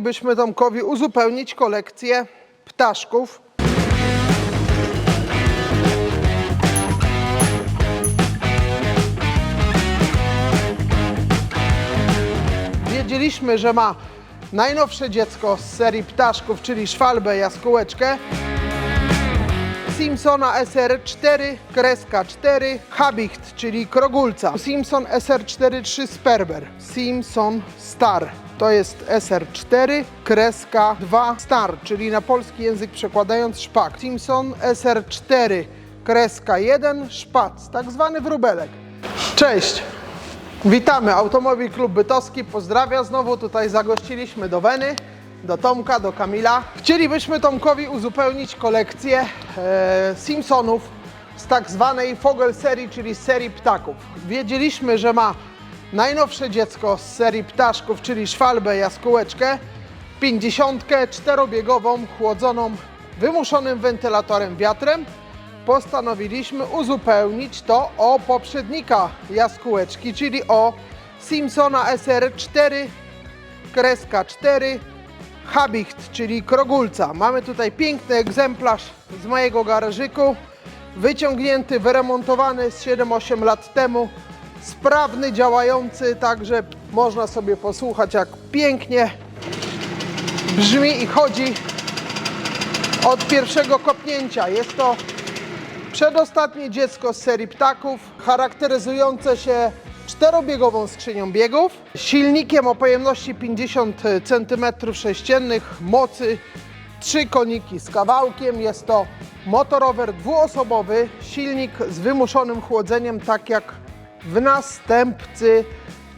chcielibyśmy Tomkowi uzupełnić kolekcję ptaszków. Wiedzieliśmy, że ma najnowsze dziecko z serii ptaszków, czyli szwalbę jaskółeczkę. Simpsona SR4, kreska 4, Habicht, czyli krogulca. Simpson SR43 Sperber, Simpson Star. To jest SR4, kreska 2 Star, czyli na polski język przekładając szpak. Simpson SR4, kreska 1 Szpac, tak zwany wróbelek. Cześć! Witamy, Automobil Klub Bytowski pozdrawia znowu, tutaj zagościliśmy do Weny, do Tomka, do Kamila. Chcielibyśmy Tomkowi uzupełnić kolekcję e, Simpsonów z tak zwanej Fogel serii, czyli serii ptaków. Wiedzieliśmy, że ma najnowsze dziecko z serii ptaszków, czyli szwalbę jaskółeczkę, 50 czterobiegową, chłodzoną wymuszonym wentylatorem wiatrem postanowiliśmy uzupełnić to o poprzednika jaskółeczki, czyli o Simpsona SR4, kreska 4, Habicht, czyli krogulca. Mamy tutaj piękny egzemplarz z mojego garażyku, wyciągnięty, wyremontowany z 7-8 lat temu, sprawny, działający, także można sobie posłuchać jak pięknie brzmi i chodzi od pierwszego kopnięcia. Jest to Przedostatnie dziecko z serii ptaków, charakteryzujące się czterobiegową skrzynią biegów, silnikiem o pojemności 50 cm3, mocy 3 koniki z kawałkiem. Jest to motorower dwuosobowy, silnik z wymuszonym chłodzeniem, tak jak w następcy,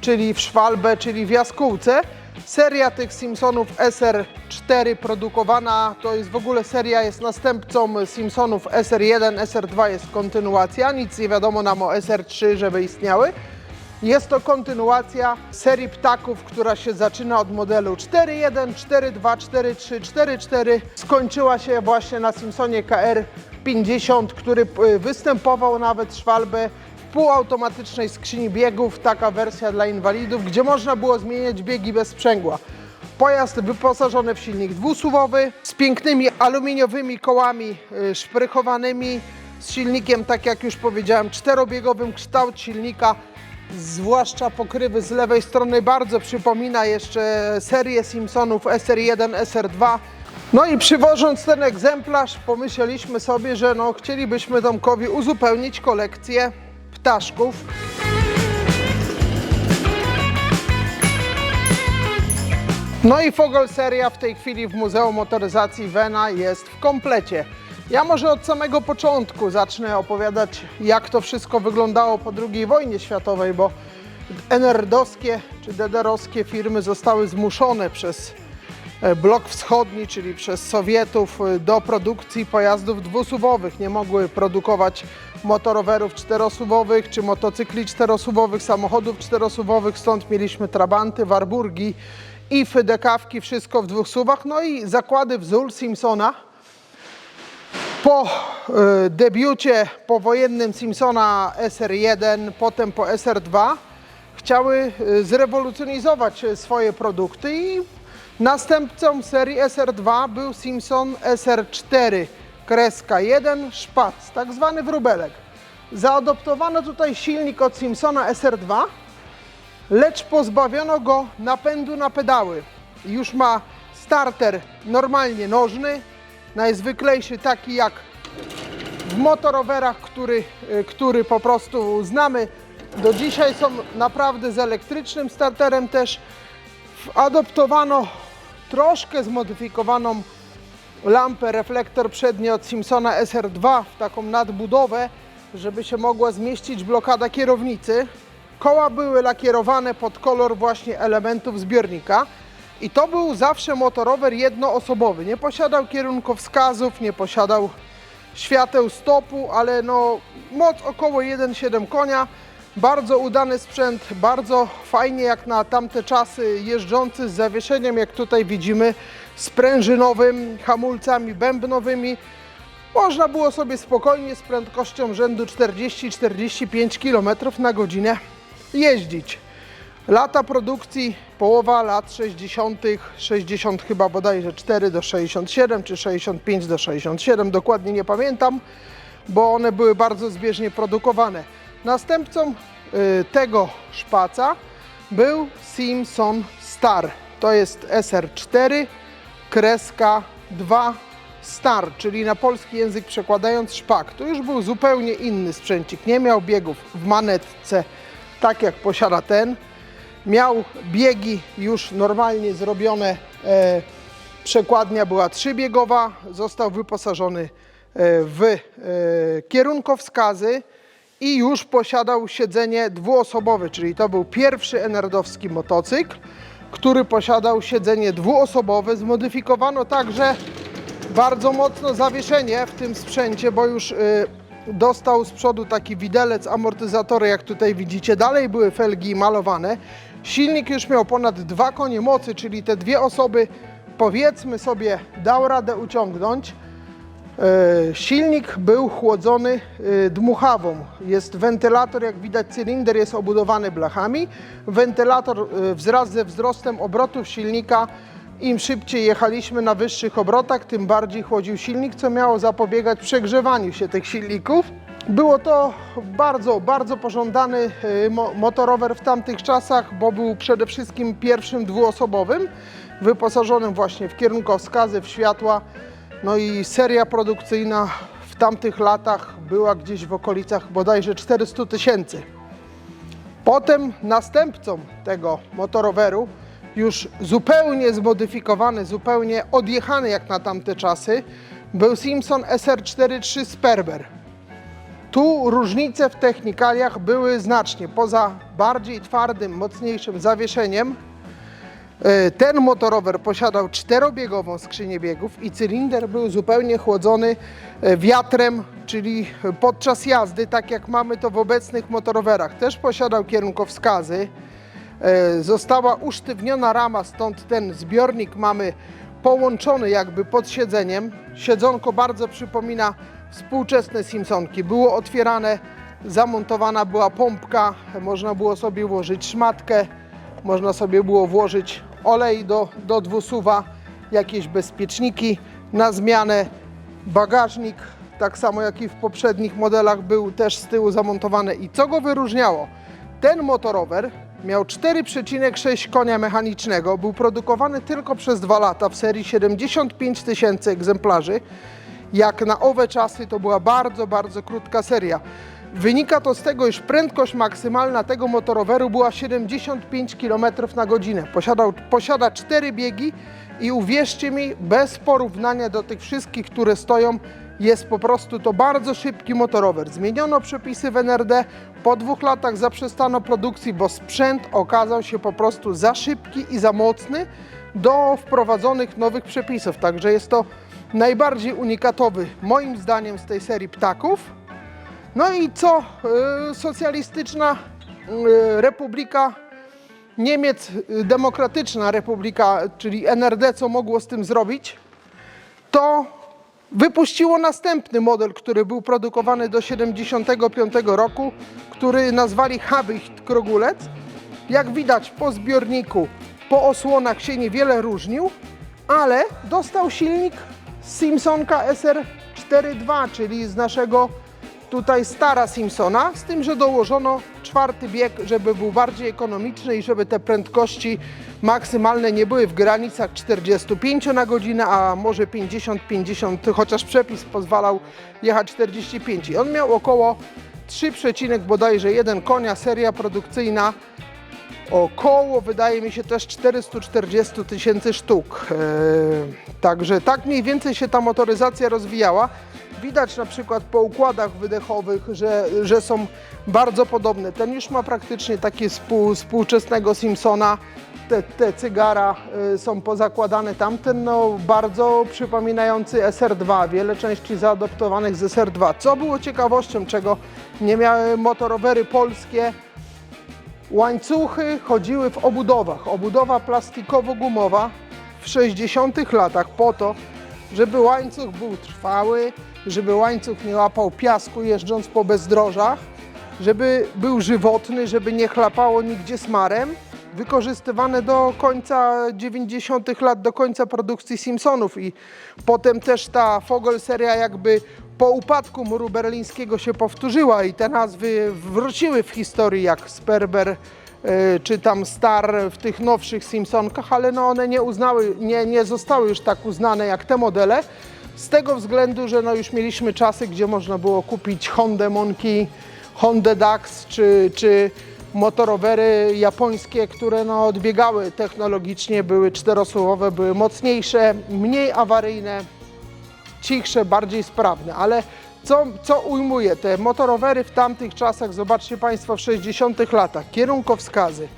czyli w Szwalbę, czyli w jaskółce. Seria tych Simpsonów SR4 produkowana, to jest w ogóle seria, jest następcą Simpsonów SR1, SR2 jest kontynuacja, nic nie wiadomo nam o SR3, żeby istniały. Jest to kontynuacja serii ptaków, która się zaczyna od modelu 4.1, 4.2, 4.3, 4.4. Skończyła się właśnie na Simpsonie KR50, który y, występował nawet Szwalbę półautomatycznej skrzyni biegów, taka wersja dla inwalidów, gdzie można było zmieniać biegi bez sprzęgła. Pojazd wyposażony w silnik dwusuwowy z pięknymi aluminiowymi kołami y, szprychowanymi, z silnikiem, tak jak już powiedziałem, czterobiegowym. Kształt silnika, zwłaszcza pokrywy z lewej strony, bardzo przypomina jeszcze serię Simpsonów SR1, SR2. No i przywożąc ten egzemplarz, pomyśleliśmy sobie, że no, chcielibyśmy Tomkowi uzupełnić kolekcję ptaszków. No i Fogel seria w tej chwili w Muzeum Motoryzacji Wena jest w komplecie. Ja może od samego początku zacznę opowiadać, jak to wszystko wyglądało po II wojnie światowej, bo NRD-owskie czy DDR-owskie firmy zostały zmuszone przez e, blok wschodni, czyli przez Sowietów, e, do produkcji pojazdów dwusuwowych. Nie mogły produkować motorowerów czterosuwowych czy motocykli czterosuwowych, samochodów czterosuwowych, stąd mieliśmy Trabanty, Warburgi i Fydekawki, wszystko w dwóch suwach. No i zakłady wzór Simpsona. Po e, debiucie powojennym Simpsona SR1, potem po SR2 chciały e, zrewolucjonizować e, swoje produkty i następcą serii SR2 był Simpson SR4 kreska 1 szpac, tak zwany wróbelek. Zaadoptowano tutaj silnik od Simpsona SR2, lecz pozbawiono go napędu na pedały. Już ma starter normalnie nożny, najzwyklejszy taki jak w motorowerach, który, y, który po prostu znamy. Do dzisiaj są naprawdę z elektrycznym starterem też. Adoptowano troszkę zmodyfikowaną lampę, reflektor przedni od Simpsona SR2 w taką nadbudowę, żeby się mogła zmieścić blokada kierownicy. Koła były lakierowane pod kolor właśnie elementów zbiornika. I to był zawsze motorower jednoosobowy. Nie posiadał kierunkowskazów, nie posiadał świateł stopu, ale no moc około 1,7 konia. Bardzo udany sprzęt, bardzo fajnie jak na tamte czasy jeżdżący z zawieszeniem, jak tutaj widzimy, sprężynowym, hamulcami bębnowymi. Można było sobie spokojnie z prędkością rzędu 40-45 km na godzinę jeździć. Lata produkcji, połowa lat 60., 60 chyba bodajże 4 do 67, czy 65 do 67, dokładnie nie pamiętam, bo one były bardzo zbieżnie produkowane. Następcą y, tego szpaca był Simpson Star. To jest SR4, kreska 2 Star, czyli na polski język przekładając szpak. To już był zupełnie inny sprzęcik. Nie miał biegów w manetce, tak jak posiada ten. Miał biegi już normalnie zrobione. E, przekładnia była trzybiegowa. Został wyposażony e, w e, kierunkowskazy i już posiadał siedzenie dwuosobowe, czyli to był pierwszy enerdowski motocykl, który posiadał siedzenie dwuosobowe. Zmodyfikowano także bardzo mocno zawieszenie w tym sprzęcie, bo już y, dostał z przodu taki widelec, amortyzatory, jak tutaj widzicie. Dalej były felgi malowane. Silnik już miał ponad 2 konie mocy, czyli te dwie osoby, powiedzmy sobie, dał radę uciągnąć. E, Silnik był chłodzony e, dmuchawą. Jest wentylator, jak widać cylinder jest obudowany blachami. Wentylator e, wraz ze wzrostem obrotów silnika im szybciej jechaliśmy na wyższych obrotach, tym bardziej chłodził silnik, co miało zapobiegać przegrzewaniu się tych silników. Było to bardzo, bardzo pożądany mo- motorower w tamtych czasach, bo był przede wszystkim pierwszym dwuosobowym, wyposażonym właśnie w kierunkowskazy, w światła. No i seria produkcyjna w tamtych latach była gdzieś w okolicach bodajże 400 tysięcy. Potem następcą tego motoroweru, już zupełnie zmodyfikowany, zupełnie odjechany jak na tamte czasy, był Simpson SR43 Sperber. Tu różnice w technikaliach były znacznie. Poza bardziej twardym, mocniejszym zawieszeniem, ten motorower posiadał czterobiegową skrzynię biegów i cylinder był zupełnie chłodzony e, wiatrem, czyli podczas jazdy, tak jak mamy to w obecnych motorowerach. Też posiadał kierunkowskazy. E, Została usztywniona rama, stąd ten zbiornik mamy połączony jakby pod siedzeniem. Siedzonko bardzo przypomina współczesne Simpsonki. Było otwierane, zamontowana była pompka, można było sobie włożyć szmatkę, można sobie było włożyć olej do, do dwusuwa, jakieś bezpieczniki na zmianę, bagażnik, tak samo jak i w poprzednich modelach był też z tyłu zamontowany. I co go wyróżniało? Ten motorower miał 4,6 konia mechanicznego, był produkowany tylko przez dwa lata w serii 75 tysięcy egzemplarzy. Jak na owe czasy to była bardzo, bardzo krótka seria. Wynika to z tego, iż prędkość maksymalna tego motoroweru była 75 km na godzinę. Posiadał, posiada 4 biegi i uwierzcie mi, bez porównania do tych wszystkich, które stoją, jest po prostu to bardzo szybki motorower. Zmieniono przepisy w NRD, po dwóch latach zaprzestano produkcji, bo sprzęt okazał się po prostu za szybki i za mocny do wprowadzonych nowych przepisów. Także jest to najbardziej unikatowy, moim zdaniem, z tej serii ptaków. No i co? Yy, Socjalistyczna yy, Republika Niemiec, yy, Demokratyczna Republika, czyli NRD, co mogło z tym zrobić? To wypuściło następny model, który był produkowany do 75 roku, który nazwali Habicht Krogulec. Jak widać po zbiorniku, po osłonach się niewiele różnił, ale dostał silnik Simpsonka SR42, czyli z naszego tutaj stara Simpsona, z tym, że dołożono czwarty bieg, żeby był bardziej ekonomiczny i żeby te prędkości maksymalne nie były w granicach 45 na godzinę, a może 50-50, chociaż przepis pozwalał jechać 45. I on miał około 3, bodajże 1 konia, seria produkcyjna około, wydaje mi się, też 440 tysięcy sztuk. Eee, także tak mniej więcej się ta motoryzacja rozwijała. Widać na przykład po układach wydechowych, że, że są bardzo podobne. Ten już ma praktycznie takie współ, współczesnego Simpsona. Te, te cygara y, są pozakładane. Tamten no, bardzo przypominający SR2. Wiele części zaadoptowanych z SR2. Co było ciekawością, czego nie miały motorowery polskie, Łańcuchy chodziły w obudowach. Obudowa plastikowo-gumowa w 60 latach po to, żeby łańcuch był trwały, żeby łańcuch nie łapał piasku jeżdżąc po bezdrożach, żeby był żywotny, żeby nie chlapało nigdzie smarem. wykorzystywane do końca 90. lat, do końca produkcji Simpsonów i potem też ta Fogel seria jakby po upadku muru berlińskiego się powtórzyła i te nazwy wróciły w historii jak Sperber e, czy tam Star w tych nowszych Simpsonkach, ale no one nie uznały, nie, nie zostały już tak uznane jak te modele. Z tego względu, że no już mieliśmy czasy, gdzie można było kupić Honda Monkey, Honda Dax czy, czy motorowery japońskie, które no odbiegały technologicznie, były czterosłowowe, były mocniejsze, mniej awaryjne, cichsze, bardziej sprawne, ale co, co ujmuje? Te motorowery w tamtych czasach, zobaczcie Państwo w 60 latach, kierunkowskazy,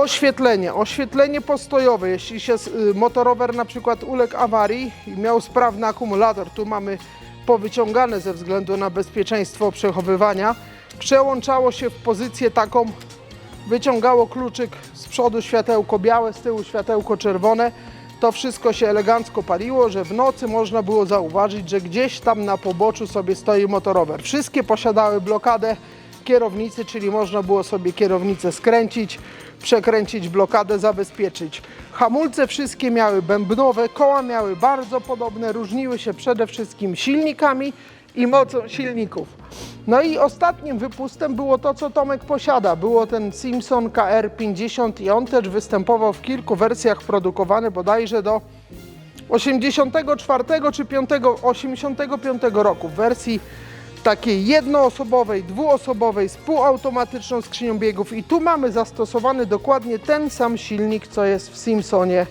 oświetlenie, oświetlenie postojowe, jeśli się y, motorower na przykład uległ awarii i miał sprawny akumulator, tu mamy powyciągane ze względu na bezpieczeństwo przechowywania, przełączało się w pozycję taką, wyciągało kluczyk z przodu światełko białe, z tyłu światełko czerwone, to wszystko się elegancko paliło, że w nocy można było zauważyć, że gdzieś tam na poboczu sobie stoi motorower. Wszystkie posiadały blokadę kierownicy, czyli można było sobie kierownicę skręcić, przekręcić blokadę, zabezpieczyć. Hamulce wszystkie miały bębnowe, koła miały bardzo podobne, różniły się przede wszystkim silnikami i mocą silników. No i ostatnim wypustem było to, co Tomek posiada. Było ten Simpson KR50 i on też występował w kilku wersjach produkowany bodajże do 84 czy 5, 85 roku w wersji takiej jednoosobowej, dwuosobowej z półautomatyczną skrzynią biegów i tu mamy zastosowany dokładnie ten sam silnik, co jest w Simpsonie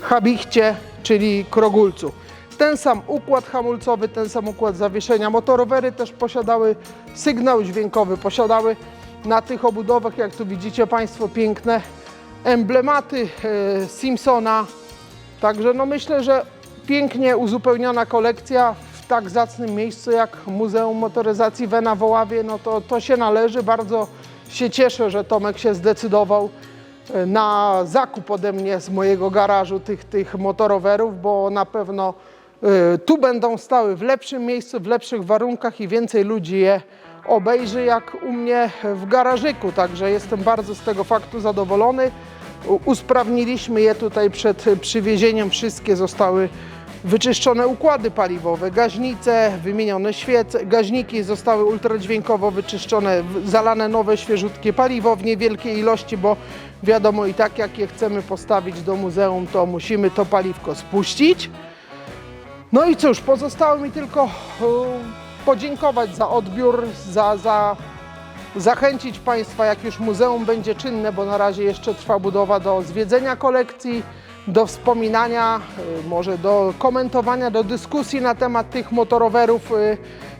Habichcie, czyli Krogulcu. Ten sam układ hamulcowy, ten sam układ zawieszenia. Motorowery też posiadały sygnał dźwiękowy, posiadały na tych obudowach, jak tu widzicie Państwo, piękne emblematy e, Simpsona. Także no myślę, że pięknie uzupełniona kolekcja tak zacnym miejscu jak Muzeum Motoryzacji Wena w Oławie, no to, to się należy. Bardzo się cieszę, że Tomek się zdecydował e, na zakup ode mnie z mojego garażu tych, tych motorowerów, bo na pewno e, tu będą stały w lepszym miejscu, w lepszych warunkach i więcej ludzi je obejrzy jak u mnie w garażyku. Także jestem bardzo z tego faktu zadowolony. Usprawniliśmy je tutaj przed przywiezieniem. Wszystkie zostały wyczyszczone układy paliwowe, gaźnice, wymienione świece, gaźniki zostały ultradźwiękowo wyczyszczone, zalane nowe, świeżutkie paliwo w niewielkiej ilości, bo wiadomo i tak jak je chcemy postawić do muzeum, to musimy to paliwko spuścić. No i cóż, pozostało mi tylko podziękować za odbiór, za, za zachęcić Państwa, jak już muzeum będzie czynne, bo na razie jeszcze trwa budowa do zwiedzenia kolekcji, do wspominania, y, może do komentowania, do dyskusji na temat tych motorowerów y,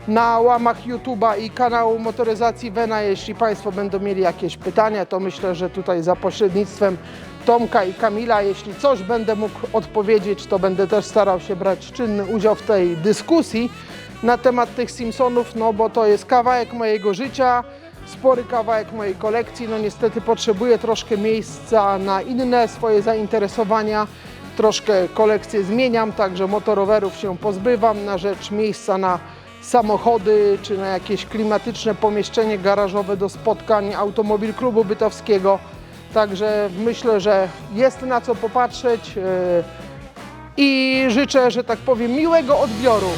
na łamach YouTube'a i kanału Motoryzacji Wena. Jeśli Państwo będą mieli jakieś pytania, to myślę, że tutaj za pośrednictwem Tomka i Kamila, jeśli coś będę mógł odpowiedzieć, to będę też starał się brać czynny udział w tej dyskusji na temat tych Simpsonów, no bo to jest kawałek mojego życia, spory kawałek mojej kolekcji. No niestety potrzebuję troszkę miejsca na inne swoje zainteresowania. Troszkę kolekcję zmieniam, także motorowerów się pozbywam na rzecz miejsca na samochody czy na jakieś klimatyczne pomieszczenie garażowe do spotkań automobil klubu bytowskiego. Także myślę, że jest na co popatrzeć yy, i życzę, że tak powiem, miłego odbioru.